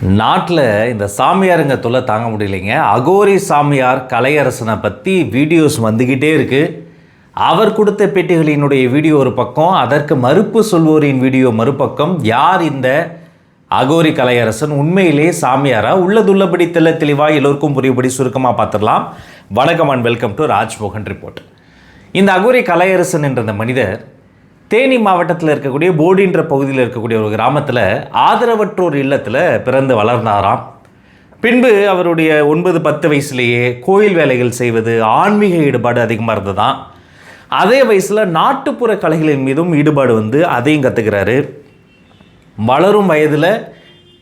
நாட்டில் இந்த சாமியாருங்க தொல்லை தாங்க முடியலைங்க. அகோரி சாமியார் கலையரசனை பற்றி வீடியோஸ் வந்துக்கிட்டே இருக்குது அவர் கொடுத்த பேட்டிகளினுடைய வீடியோ ஒரு பக்கம் அதற்கு மறுப்பு சொல்வோரின் வீடியோ மறுபக்கம். யார் இந்த அகோரி கலையரசன்? உண்மையிலே சாமியாரா? உள்ளதுள்ளபடி தெள்ள தெளிவாக எல்லோருக்கும் புரியும்படி சுருக்கமாக பார்த்துடலாம். வணக்கம் and welcome to Rajmohan report இந்த அகோரி கலையரசன் என்ற இந்த மனிதர் தேனி மாவட்டத்தில் இருக்கக்கூடிய போடின்ற பகுதியில் இருக்கக்கூடிய ஒரு கிராமத்தில் ஆதரவற்றோர் இல்லத்தில் பிறந்து வளர்ந்தாராம். பின்பு அவருடைய ஒன்பது பத்து வயசுலேயே கோயில் வேலைகள் செய்வது ஆன்மீக ஈடுபாடு அதிகமாக இருந்ததாம். அதே வயசில் நாட்டுப்புற கலைகளின் மீதும் ஈடுபாடு வந்து அதையும் கற்றுக்கிறாரு வளரும் வயதில்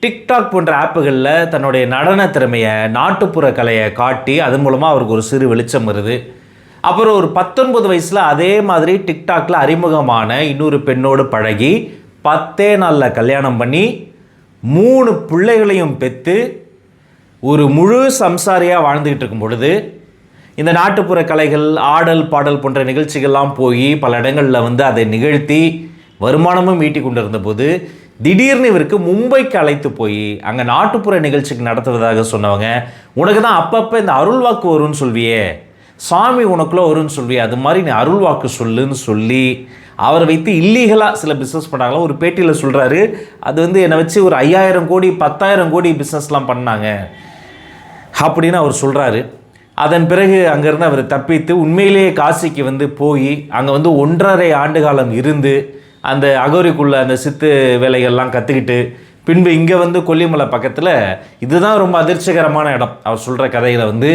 டிக்டாக் போன்ற ஆப்புகளில் தன்னுடைய நடன திறமையை நாட்டுப்புற கலையை காட்டி அதன் மூலமாக அவருக்கு ஒரு சிறு வெளிச்சம் வருது. அப்புறம் ஒரு பத்தொன்பது வயசில் அதே மாதிரி டிக்டாக்ல அறிமுகமான இன்னொரு பெண்ணோடு பழகி பத்தே நாளில் கல்யாணம் பண்ணி மூணு பிள்ளைகளையும் பெற்று ஒரு முழு சம்சாரியாக வாழ்ந்துக்கிட்டு இருக்கும் பொழுது இந்த நாட்டுப்புற கலைகள் ஆடல் பாடல் போன்ற நிகழ்ச்சிகள்லாம் போய் பல இடங்களில் வந்து அதை நிகழ்த்தி வருமானமும் ஈட்டி கொண்டிருந்த போது திடீர்னு இவருக்கு மும்பைக்கு அழைத்து போய் அங்கே நாட்டுப்புற நிகழ்ச்சிக்கு நடத்துவதாக சொன்னவங்க உனக்கு தான் அப்பப்போ இந்த அருள்வாக்கு வரும்னு சொல்வியே சாமி உனக்குள்ளே வரும்னு சொல்லி அது மாதிரி நீ அருள்வாக்கு சொல்லுன்னு சொல்லி அவரை வைத்து இல்லீகலாக சில பிஸ்னஸ் பண்ணாங்களா ஒரு பேட்டியில் சொல்கிறாரு அது வந்து என்னை வச்சு ஒரு ஐயாயிரம் கோடி பத்தாயிரம் கோடி பிஸ்னஸ்லாம் பண்ணாங்க அப்படின்னு அவர் சொல்கிறாரு அதன் பிறகு அங்கேருந்து அவர் தப்பித்து உண்மையிலேயே காசிக்கு வந்து போய் அங்கே வந்து ஒன்றரை ஆண்டு காலம் இருந்து அந்த அகோரிக்குள்ள அந்த சித்து வேலைகள்லாம் கற்றுக்கிட்டு பின்பு இங்கே வந்து கொல்லிமலை பக்கத்தில் இதுதான் ரொம்ப அதிர்ச்சிகரமான இடம். அவர் சொல்கிற கதையில் வந்து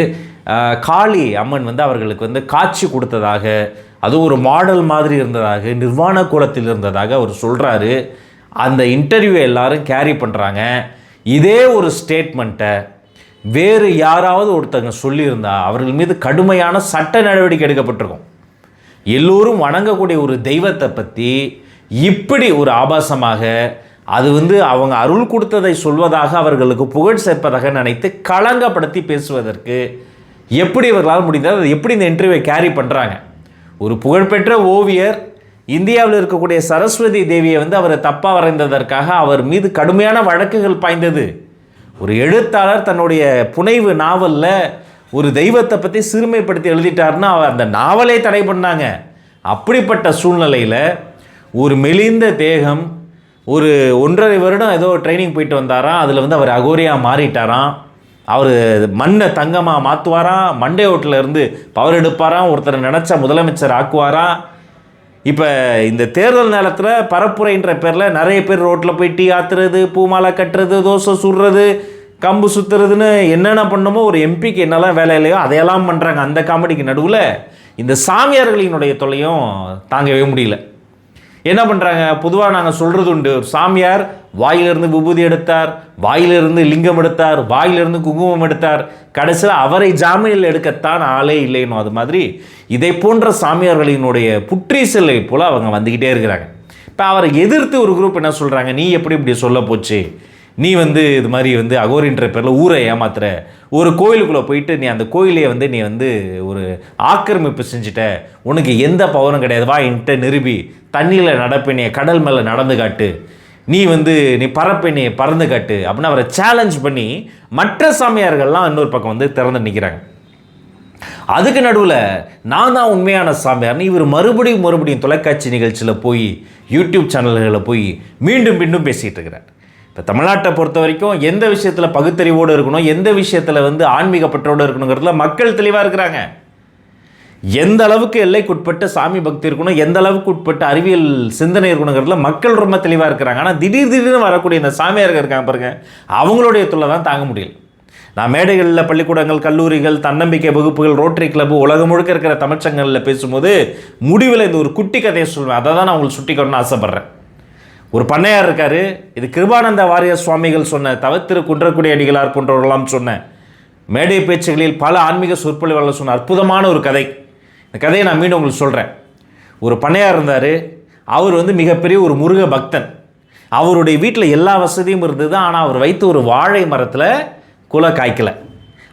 காளி அம்மன் வந்து அவர்களுக்கு வந்து காட்சி கொடுத்ததாக அது ஒரு மாடல் மாதிரி இருந்ததாக நிர்வாண கோலத்தில் இருந்ததாக அவர் சொல்கிறாரு அந்த இன்டர்வியூ எல்லாரும் கேரி பண்ணுறாங்க இதே ஒரு ஸ்டேட்மெண்ட்டை வேறு யாராவது ஒருத்தங்க சொல்லியிருந்தா அவர்கள் மீது கடுமையான சட்ட நடவடிக்கை எடுக்கப்பட்டிருக்கும். எல்லோரும் வணங்கக்கூடிய ஒரு தெய்வத்தை பற்றி இப்படி ஒரு ஆபாசமாக அது வந்து அவங்க அருள் கொடுத்ததை சொல்வதாக அவர்களுக்கு புகழ் சேர்ப்பதாக நினைத்து களங்கப்படுத்தி பேசுவதற்கு எப்படி இவர்களால் முடிந்தது அதை எப்படி இந்த இன்டர்வியூவை கேரி பண்ணுறாங்க ஒரு புகழ்பெற்ற ஓவியர் இந்தியாவில் இருக்கக்கூடிய சரஸ்வதி தேவியை வந்து அவர் தப்பாக வரைந்ததற்காக அவர் மீது கடுமையான வழக்குகள் பாய்ந்தது. ஒரு எழுத்தாளர் தன்னுடைய புனைவு நாவலில் ஒரு தெய்வத்தை பற்றி சிறுமைப்படுத்தி எழுதிட்டார்னா அவர் அந்த நாவலே தடை பண்ணாங்க. அப்படிப்பட்ட சூழ்நிலையில் ஒரு மெலிந்த தேகம் ஒரு ஒன்றரை வருடம் ஏதோ ட்ரைனிங் போயிட்டு வந்தாராம். அதில் வந்து அவர் அகோரியாக மாறிட்டாராம். அவர் மண்ணை தங்கமாக மாற்றுவாராம் மண்டே ஓட்டில் இருந்து பவர் எடுப்பாராம் ஒருத்தர் நினச்ச முதலமைச்சர் ஆக்குவாராம் இப்போ இந்த தேர்தல் நேரத்தில் பரப்புரைன்ற பேரில் நிறைய பேர் ரோட்டில் போய் டீ ஆத்துறது பூமாலை கட்டுறது தோசை சுடுறது கம்பு சுற்றுறதுன்னு என்னென்ன பண்ணுமோ ஒரு எம்பிக்கு என்னெல்லாம் வேலை இல்லையோ அதையெல்லாம் பண்ணுறாங்க அந்த காமெடிக்கு நடுவில் இந்த சாமியார்களினுடைய தொல்லையும் தாங்கவே முடியல. என்ன பண்ணுறாங்க பொதுவாக நாங்கள் சொல்கிறது உண்டு. ஒரு சாமியார் வாயிலிருந்து விபூதி எடுத்தார் வாயிலிருந்து லிங்கம் எடுத்தார் வாயிலிருந்து குங்குமம் எடுத்தார். கடைசியில் அவரை ஜாமீனில் எடுக்கத்தான் ஆளே இல்லைன்னு அது மாதிரி இதை போன்ற சாமியார்களினுடைய புற்றீசலை போல் அவங்க வந்துக்கிட்டே இருக்கிறாங்க. இப்போ அவரை எதிர்த்து ஒரு குரூப் என்ன சொல்கிறாங்க நீ எப்படி இப்படி சொல்ல போச்சு? நீ வந்து இது மாதிரி வந்து அகோரின்ற பேரில் ஊரை ஏமாத்துற. ஒரு கோயிலுக்குள்ளே போயிட்டு நீ அந்த கோயிலையே வந்து நீ வந்து ஒரு ஆக்கிரமிப்பு செஞ்சுட்ட. உனக்கு எந்த பவரும் கிடையாது. வா என்கிட்ட நிரூபி. தண்ணியில் நடப்பினிய கடல் மேலே நடந்து காட்டு. நீ வந்து நீ பறப்பேனே பறந்து காட்டு அப்படின்னு அவரை சேலஞ்ச் பண்ணி மற்ற சாமியார்கள்லாம் இன்னொரு பக்கம் வந்து திறந்து நிற்கிறாங்க அதுக்கு நடுவில் நான் தான் உண்மையான சாமியார்னு இவர் மறுபடியும் மறுபடியும் தொலைக்காட்சி நிகழ்ச்சியில் போய் யூடியூப் சேனல்களில் போய் மீண்டும் மீண்டும் பேசிகிட்டு இருக்கிறார். இப்போ தமிழ்நாட்டை பொறுத்த வரைக்கும் எந்த விஷயத்தில் பகுத்தறிவோடு இருக்கணும் எந்த விஷயத்தில் வந்து ஆன்மீக பற்றோடு இருக்கணுங்கிறதுல மக்கள் தெளிவாக இருக்கிறாங்க. எந்த அளவுக்கு எல்லைக்குட்பட்ட சாமி பக்தி இருக்கணும் எந்த அளவுக்கு உட்பட்ட அறிவியல் சிந்தனை இருக்கணுங்கிறதுல மக்கள் ரொம்ப தெளிவாக இருக்கிறாங்க. ஆனால் திடீர் திடீர்னு வரக்கூடிய இந்த சாமியார்கள் இருக்காங்க பாருங்க அவங்களுடைய தொல்லை தான் தாங்க முடியல. நான் மேடைகளில் பள்ளிக்கூடங்கள் கல்லூரிகள் தன்னம்பிக்கை வகுப்புகள் ரோட்டரி கிளப்பு உலகம் முழுக்க இருக்கிற தமிழ்ச்சங்கங்களில் பேசும்போது முடிவில் இந்த ஒரு குட்டி கதையை சொல்லுவேன் அதை தான் நான் உங்களுக்கு சுட்டிக்கணும்னு ஆசைப்பட்றேன். ஒரு பண்ணையார் இருக்காரு இது கிருபானந்த வாரியர் சுவாமிகள் சொன்ன தவத்திரு குன்றக்குடி அடிகளார் போன்றவர்களாம் சொன்ன மேடை பேச்சுகளில் பல ஆன்மீக சொற்பொழிவாளர் சொன்ன அற்புதமான ஒரு கதை. இந்த கதையை நான் மீண்டும் உங்களுக்கு சொல்கிறேன் ஒரு பண்ணையார் இருந்தார். அவர் வந்து மிகப்பெரிய ஒரு முருக பக்தன். அவருடைய வீட்டில் எல்லா வசதியும் இருந்தது ஆனால் அவர் வைத்து ஒரு வாழை மரத்தில் குலை காய்க்கலை.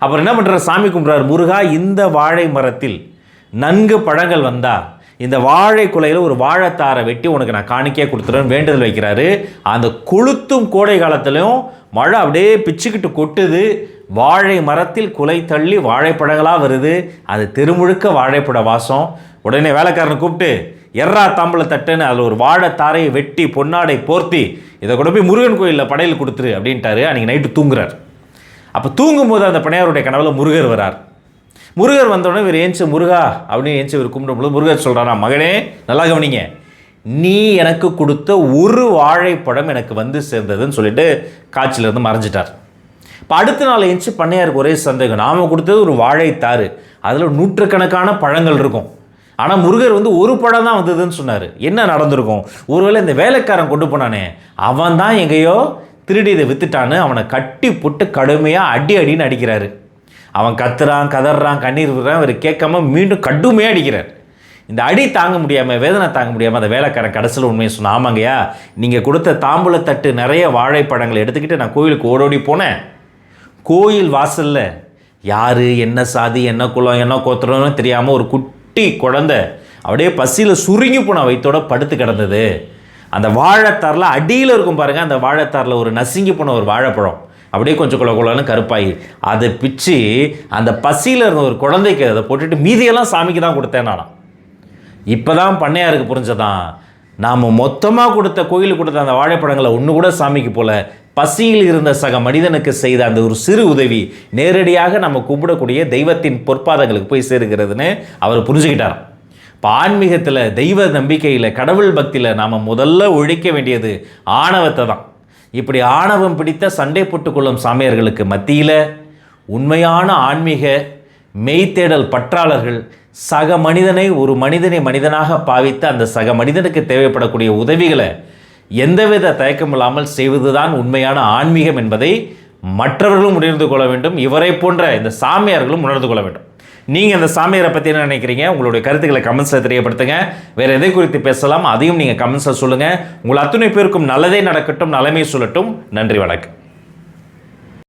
அப்புறம் என்ன பண்ணுறாரு சாமி கும்பிட்றாரு. முருகா இந்த வாழை மரத்தில் நன்கு பழங்கள் வந்தால் இந்த வாழை குலையில் ஒரு வாழைத்தாரை வெட்டி உனக்கு நான் காணிக்கையாக கொடுத்துருவேன் வேண்டுதல் வைக்கிறாரு. அந்த கொளுத்தும் கோடை காலத்திலையும் மழை அப்படியே பிச்சுக்கிட்டு கொட்டுது. வாழை மரத்தில் குலை தள்ளி வாழைப்பழங்களாக வருது? அது தெருமுழுக்க வாழைப்பழ வாசம். உடனே வேலைக்காரனை கூப்பிட்டு எர்ரா தாம்பளை தட்டுன்னு அதில் ஒரு வாழைத்தாரையை வெட்டி பொன்னாடை போர்த்தி இதை கொண்டு போய் முருகன் கோயிலில் படையல் கொடுத்துரு அப்படின்ட்டாரு. அன்றைக்கி நைட்டு தூங்குறார். அப்போ தூங்கும்போது அந்த பிணையாருடைய கனவில் முருகர் வரார். முருகர் வந்தோடனே இவர் ஏஞ்சி முருகா அப்படின்னு ஏஞ்சி இவர் கும்பிடும்போது முருகர் சொல்கிறாரா மகனே நல்லா கவனிங்க. நீ எனக்கு கொடுத்த ஒரு வாழைப்பழம் எனக்கு வந்து சேர்ந்ததுன்னு சொல்லிட்டு காட்சியிலேருந்து மறைஞ்சிட்டார். இப்போ அடுத்த நாள் ஏஞ்சி பண்ணையாருக்கு ஒரே சந்தேகம். நாம் கொடுத்தது ஒரு வாழைத்தாறு. அதில் நூற்றுக்கணக்கான பழங்கள் இருக்கும். ஆனால் முருகர் வந்து ஒரு பழம் தான் வந்ததுன்னு சொன்னார். என்ன நடந்திருக்கும்? ஒருவேளை இந்த வேலைக்காரன் கொண்டு போனானே. அவன் தான் எங்கேயோ திருடி இதை வித்துட்டான்னு அவனை கட்டி போட்டு கடுமையாக அடி அடின்னு அடிக்கிறாரு. அவன் கத்துறான் கதறான் கண்ணீர் விடுறான் இவர் கேட்காம மீண்டும் கடுமையாக அடிக்கிறார். இந்த அடி தாங்க முடியாமல் வேதனை தாங்க முடியாமல் அந்த வேலைக்காரன் கடைசியில் உண்மையை சொன்னான் ஆமாங்கய்யா நீங்கள் கொடுத்த தாம்பூலத்தட்டு நிறைய வாழைப்பழங்களை எடுத்துக்கிட்டு நான் கோயிலுக்கு ஓடோடி போனேன். கோயில் வாசலில் யார் என்ன சாதி என்ன குலம் என்ன கோத்திரம்னு தெரியாமல் ஒரு குட்டி குழந்த அப்படியே பசியில் சுருங்கி போன வயிற்றோட படுத்து கிடந்தது. அந்த வாழைத்தாரில் அடியில் இருக்கும் பாருங்கள் அந்த வாழைத்தாரில் ஒரு நசுங்கி போன ஒரு வாழைப்பழம். அப்படியே கொஞ்சம் குல குலன்னு கருப்பாகி அதை பிச்சு அந்த பசியில் இருந்த ஒரு குழந்தைக்கு அதை போட்டுட்டு மீதியெல்லாம் சாமிக்கு தான் கொடுத்தேன் நானும் இப்போ தான் பண்ணையாருக்கு புரிஞ்சதான் நாம் மொத்தமாக கொடுத்த கோயிலுக்கு கொடுத்த அந்த வாழைப்பழங்களை ஒன்று கூட சாமிக்கு போல பசியில் இருந்த சக மனிதனுக்கு செய்த அந்த ஒரு சிறு உதவி நேரடியாக நம்ம கும்பிடக்கூடிய தெய்வத்தின் பொற்பாதங்களுக்கு போய் சேருகிறதுன்னு அவர் புரிஞ்சுக்கிட்டார் இப்போ ஆன்மீகத்தில் தெய்வ நம்பிக்கையில் கடவுள் பக்தியில் நாம் முதல்ல ஒழிக்க வேண்டியது ஆணவத்தை தான். இப்படி ஆணவம் பிடித்த சண்டை போட்டுக்கொள்ளும் சாமியார்களுக்கு மத்தியில் உண்மையான ஆன்மீக மெய்த்தேடல் பற்றாளர்கள் சக மனிதனை ஒரு மனிதனை மனிதனாக பாவித்து அந்த சக மனிதனுக்கு தேவைப்படக்கூடிய உதவிகளை எந்தவித தயக்கமில்லாமல் செய்வதுதான் உண்மையான ஆன்மீகம் என்பதை மற்றவர்களும் உணர்ந்து கொள்ள வேண்டும். இவரை போன்ற இந்த சாமியார்களும் உணர்ந்து கொள்ள வேண்டும். நீங்கள் இந்த சாமியாரை பற்றி என்ன நினைக்கிறீங்க? உங்களுடைய கருத்துக்களை கமெண்ட்ஸில் தெரியப்படுத்துங்க. வேறு எதை குறித்து பேசலாம் அதையும் நீங்கள் கமெண்ட்ஸில் சொல்லுங்கள் உங்கள் அத்துணை பேருக்கும் நல்லதே நடக்கட்டும் நலமே சொல்லட்டும். நன்றி வணக்கம்.